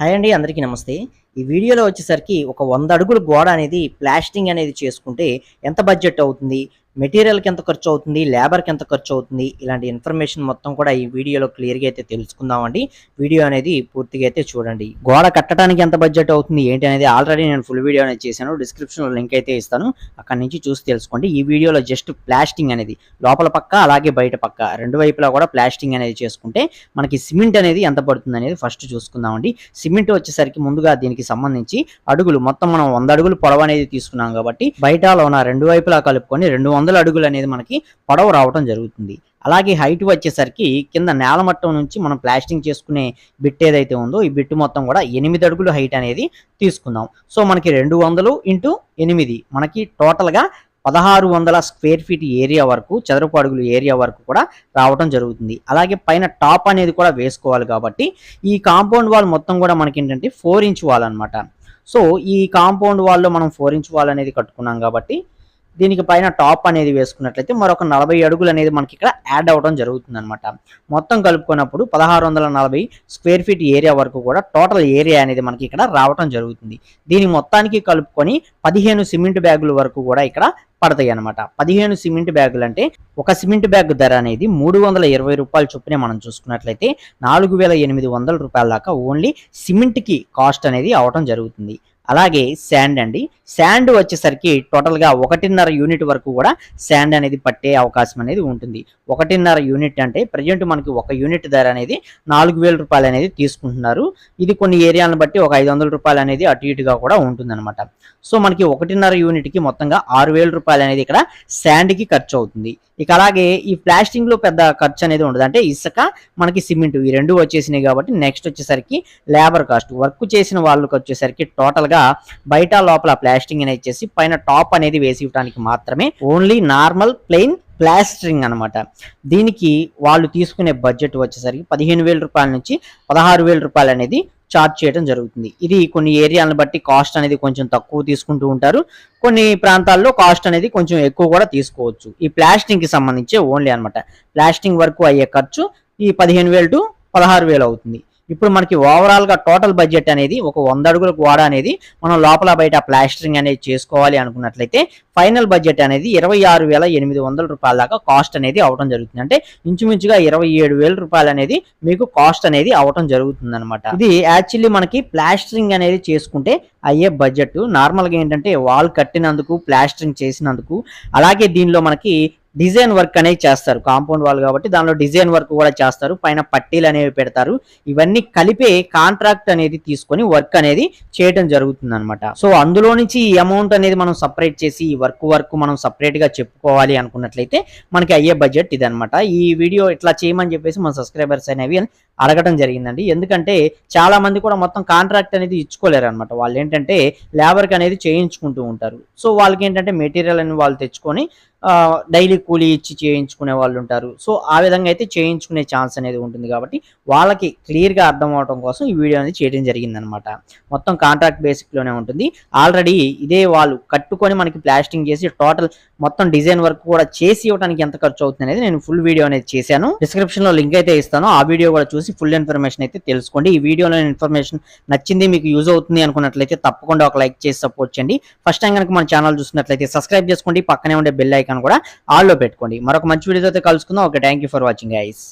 Hi అండి అందరికీ నమస్తే. ఈ వీడియోలో వచ్చేసరికి ఒక వంద అడుగుల గోడ అనేది ప్లాస్టింగ్ అనేది చేసుకుంటే ఎంత బడ్జెట్ అవుతుంది? మెటీరియల్కి ఎంత ఖర్చు అవుతుంది లేబర్కి ఎంత ఖర్చు అవుతుంది ఇలాంటి ఇన్ఫర్మేషన్ మొత్తం కూడా ఈ వీడియోలో క్లియర్గా అయితే తెలుసుకుందామండి. వీడియో అనేది పూర్తిగా అయితే చూడండి. గోడ కట్టడానికి ఎంత బడ్జెట్ అవుతుంది ఏంటి అనేది ఆల్రెడీ నేను ఫుల్ వీడియో అనేది చేశాను. డిస్క్రిప్షన్లో లింక్ అయితే ఇస్తాను. అక్కడ నుంచి చూసి తెలుసుకోండి. ఈ వీడియోలో జస్ట్ ప్లాస్టింగ్ అనేది లోపల పక్క అలాగే బయట పక్క రెండు వైపులా కూడా ప్లాస్టింగ్ అనేది చేసుకుంటే మనకి సిమెంట్ అనేది ఎంత పడుతుంది అనేది ఫస్ట్ చూసుకుందామండి. సిమెంట్ వచ్చేసరికి ముందుగా దీనికి సంబంధించి అడుగులు మొత్తం మనం వంద అడుగులు పొడవు అనేది తీసుకున్నాం కాబట్టి బయట లోన రెండు వైపులా కలుపుకొని రెండు వందల అడుగులు అనేది మనకి పొడవు రావడం జరుగుతుంది. అలాగే హైట్ వచ్చేసరికి కింద నేల మట్టం నుంచి మనం ప్లాస్టింగ్ చేసుకునే బిట్ ఏదైతే ఉందో ఈ బిట్ మొత్తం కూడా ఎనిమిది అడుగులు హైట్ అనేది తీసుకుందాం. సో మనకి రెండు వందలు ఇంటూ ఎనిమిది మనకి టోటల్గా పదహారు వందల స్క్వేర్ ఫీట్ ఏరియా వరకు చదరపు అడుగులు ఏరియా వరకు కూడా రావడం జరుగుతుంది. అలాగే పైన టాప్ అనేది కూడా వేసుకోవాలి కాబట్టి ఈ కాంపౌండ్ వాల్ మొత్తం కూడా మనకి ఏంటంటే ఫోర్ ఇంచ్ వాల్ అనమాట సో ఈ కాంపౌండ్ వాల్లో మనం ఫోర్ ఇంచ్ వాల్ అనేది కట్టుకున్నాం కాబట్టి దీనికి పైన టాప్ అనేది వేసుకున్నట్లయితే మరొక నలభై అడుగులు అనేది మనకి ఇక్కడ యాడ్ అవడం జరుగుతుంది అనమాట మొత్తం కలుపుకున్నప్పుడు పదహారు వందల నలభై స్క్వేర్ ఫీట్ ఏరియా వరకు కూడా టోటల్ ఏరియా అనేది మనకి ఇక్కడ రావడం జరుగుతుంది. దీని మొత్తానికి కలుపుకొని పదిహేను సిమెంట్ బ్యాగుల వరకు కూడా ఇక్కడ పడతాయి అనమాట పదిహేను సిమెంట్ బ్యాగులు అంటే ఒక సిమెంట్ బ్యాగ్ ధర అనేది మూడు వందల ఇరవై రూపాయల చొప్పునే మనం చూసుకున్నట్లయితే నాలుగు వేల ఎనిమిది వందల రూపాయల దాకా ఓన్లీ సిమెంట్కి కాస్ట్ అనేది అవటం జరుగుతుంది. అలాగే శాండ్ అండి. శాండ్ వచ్చేసరికి టోటల్గా ఒకటిన్నర యూనిట్ వరకు కూడా శాండ్ అనేది పట్టే అవకాశం అనేది ఉంటుంది. ఒకటిన్నర యూనిట్ అంటే ప్రజెంట్ మనకి ఒక యూనిట్ ధర అనేది నాలుగు వేల రూపాయలు అనేది తీసుకుంటున్నారు. ఇది కొన్ని ఏరియాలను బట్టి ఒక ఐదు వందల రూపాయలు అనేది అటు ఇటుగా కూడా ఉంటుందన్నమాట. సో మనకి ఒకటిన్నర యూనిట్కి మొత్తంగా ఆరు వేల రూపాయలు అనేది ఇక్కడ శాండ్కి ఖర్చు అవుతుంది. ఇక అలాగే ఈ ప్లాస్టింగ్లో పెద్ద ఖర్చు అనేది ఉండదు. అంటే ఇసుక మనకి సిమెంట్ ఈ రెండు వచ్చేసినాయి కాబట్టి నెక్స్ట్ వచ్చేసరికి లేబర్ కాస్ట్ వర్క్ చేసిన వాళ్ళకి వచ్చేసరికి టోటల్గా బయట లోపల ప్లాస్టింగ్ అనేది చేసి పైన టాప్ అనేది వేసి ఇవ్వడానికి మాత్రమే ఓన్లీ నార్మల్ ప్లెయిన్ ప్లాస్టరింగ్ అనమాట దీనికి వాళ్ళు తీసుకునే బడ్జెట్ వచ్చేసరికి పదిహేను వేల రూపాయల నుంచి పదహారు వేల రూపాయలు అనేది చార్జ్ చేయడం జరుగుతుంది. ఇది కొన్ని ఏరియాలను బట్టి కాస్ట్ అనేది కొంచెం తక్కువ తీసుకుంటూ ఉంటారు. కొన్ని ప్రాంతాల్లో కాస్ట్ అనేది కొంచెం ఎక్కువ కూడా తీసుకోవచ్చు. ఈ ప్లాస్టింగ్కి సంబంధించి ఓన్లీ అన్నమాట. ప్లాస్టింగ్ వరకు అయ్యే ఖర్చు ఈ పదిహేను వేలు టు పదహారు వేలు అవుతుంది. ఇప్పుడు మనకి ఓవరాల్గా టోటల్ బడ్జెట్ అనేది ఒక వంద అడుగుల గోడ అనేది మనం లోపల బయట ప్లాస్టరింగ్ అనేది చేసుకోవాలి అనుకున్నట్లయితే ఫైనల్ బడ్జెట్ అనేది ఇరవై ఆరు వేల ఎనిమిది వందల రూపాయల దాకా కాస్ట్ అనేది అవటం జరుగుతుంది. అంటే ఇంచుమించుగా ఇరవై ఏడు వేల రూపాయలు అనేది మీకు కాస్ట్ అనేది అవటం జరుగుతుంది అనమాట ఇది యాక్చువల్లీ మనకి ప్లాస్టరింగ్ అనేది చేసుకుంటే అయ్యే బడ్జెట్ నార్మల్గా ఏంటంటే వాల్ కట్టినందుకు ప్లాస్టరింగ్ చేసినందుకు అలాగే దీనిలో మనకి డిజైన్ వర్క్ అనేది చేస్తారు. కాంపౌండ్ వాల్ కాబట్టి దానిలో డిజైన్ వర్క్ కూడా చేస్తారు. పైన పట్టీలు అనేవి పెడతారు. ఇవన్నీ కలిపే కాంట్రాక్ట్ అనేది తీసుకొని వర్క్ అనేది చేయడం జరుగుతుంది అనమాట సో అందులో నుంచి ఈ అమౌంట్ అనేది మనం సపరేట్ చేసి ఈ వర్క్ వర్క్ మనం సపరేట్గా చెప్పుకోవాలి అనుకున్నట్లయితే మనకి అయ్యే బడ్జెట్ ఇదనమాట ఈ వీడియో ఇట్లా చేయమని చెప్పేసి మన సబ్స్క్రైబర్స్ అనేవి అడగటం జరిగిందండి. ఎందుకంటే చాలా మంది కూడా మొత్తం కాంట్రాక్ట్ అనేది ఇచ్చుకోలేరు అనమాట వాళ్ళు ఏంటంటే లేబర్కి అనేది చేయించుకుంటూ ఉంటారు. సో వాళ్ళకి ఏంటంటే మెటీరియల్ అని వాళ్ళు తెచ్చుకొని డైలీ కూలీ ఇచ్చి చేయించుకునే వాళ్ళు ఉంటారు. సో ఆ విధంగా అయితే చేయించుకునే ఛాన్స్ అనేది ఉంటుంది కాబట్టి వాళ్ళకి క్లియర్గా అర్థం అవడం కోసం ఈ వీడియో అనేది చేయడం జరిగిందనమాట మొత్తం కాంట్రాక్ట్ బేసిక్లోనే ఉంటుంది. ఆల్రెడీ ఇదే వాళ్ళు కట్టుకొని మనకి ప్లాస్టింగ్ చేసి టోటల్ మొత్తం డిజైన్ వర్క్ కూడా చేసి ఇవ్వడానికి ఎంత ఖర్చు అవుతుంది అనేది నేను ఫుల్ వీడియో అనేది చేశాను. డిస్క్రిప్షన్లో లింక్ అయితే ఇస్తాను. ఆ వీడియో కూడా చూసి ఫుల్ ఇన్ఫర్మేషన్ అయితే తెలుసుకోండి. ఈ వీడియోలో ఇన్ఫర్మేషన్ నచ్చింది మీకు యూజ్ అవుతుంది అనుకున్నట్లయితే తప్పకుండా ఒక లైక్ చేసి సపోర్ట్ చేయండి. ఫస్ట్ టైం కనుక మన ఛానల్ చూసినట్లయితే సబ్స్క్రైబ్ చేసుకోండి. పక్కనే ఉండే బెల్ ఐకాన్ కూడా ఆల్లో పెట్టుకోండి. మరొక మంచి వీడియోతో అయితే కలుసుకుందాం. Okay thank for watching ice